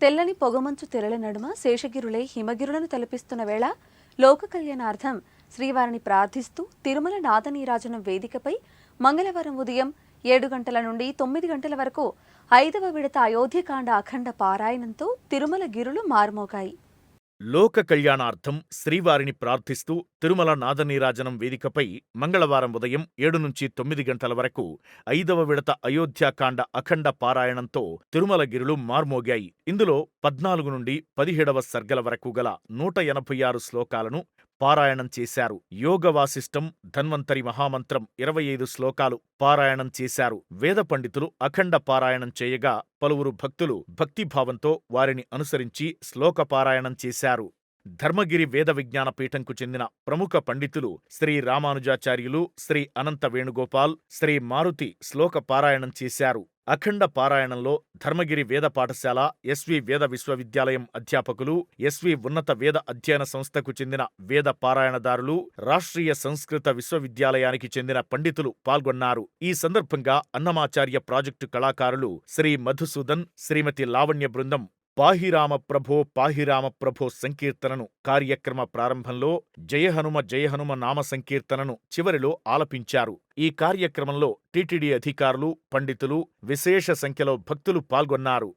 తెల్లని పొగమంచు తెరల నడుమ శేషగిరులై హిమగిరులను తలపిస్తున్న వేళ లోక కళ్యాణార్థం శ్రీవారిని ప్రార్థిస్తూ తిరుమల నాదనీరాజనం వేదికపై మంగళవారం ఉదయం ఏడు గంటల నుండి తొమ్మిది గంటల వరకు ఐదవ విడత అయోధ్యకాండ అఖండ పారాయణంతో తిరుమల గిరులు మారుమోగాయి. లోక కళ్యాణార్థం శ్రీవారిని ప్రార్థిస్తూ తిరుమల నాదనీరాజనం వేదికపై మంగళవారం ఉదయం ఏడు నుంచి తొమ్మిది గంటల వరకు ఐదవ విడత అయోధ్యాకాండ అఖండ పారాయణంతో తిరుమల గిరులు మార్మోగాయి. ఇందులో పద్నాలుగు నుండి పదిహేడవ సర్గల వరకు గల నూట ఎనభై ఆరు శ్లోకాలను పారాయణం చేశారు. యోగవాసిష్టం ధన్వంతరి మహామంత్రం ఇరవై ఐదు శ్లోకాలు పారాయణం చేశారు. వేద పండితులు అఖండ పారాయణం చేయగా పలువురు భక్తులు భక్తిభావంతో వారిని అనుసరించి శ్లోక పారాయణం చేశారు. ధర్మగిరి వేద విజ్ఞాన పీఠంకు చెందిన ప్రముఖ పండితులు శ్రీ రామానుజాచార్యులు శ్రీ అనంత వేణుగోపాల్ శ్రీ మారుతి శ్లోక పారాయణం చేశారు. అఖండ పారాయణంలో ధర్మగిరి వేద పాఠశాల ఎస్వి వేద విశ్వవిద్యాలయం అధ్యాపకులు ఎస్వి ఉన్నత వేద అధ్యయన సంస్థకు చెందిన వేద పారాయణదారులు రాష్ట్రీయ సంస్కృత విశ్వవిద్యాలయానికి చెందిన పండితులు పాల్గొన్నారు. ఈ సందర్భంగా అన్నమాచార్య ప్రాజెక్టు కళాకారులు శ్రీ మధుసూదన్ శ్రీమతి లావణ్య బృందం పాహిరామ ప్రభో పాహిరామ ప్రభో సంకీర్తనను కార్యక్రమ ప్రారంభంలో జయహనుమ జయహనుమ నామ సంకీర్తనను చివరిలో ఆలపించారు. ఈ కార్యక్రమంలో టీటీడీ అధికారులు పండితులు విశేష సంఖ్యలో భక్తులు పాల్గొన్నారు.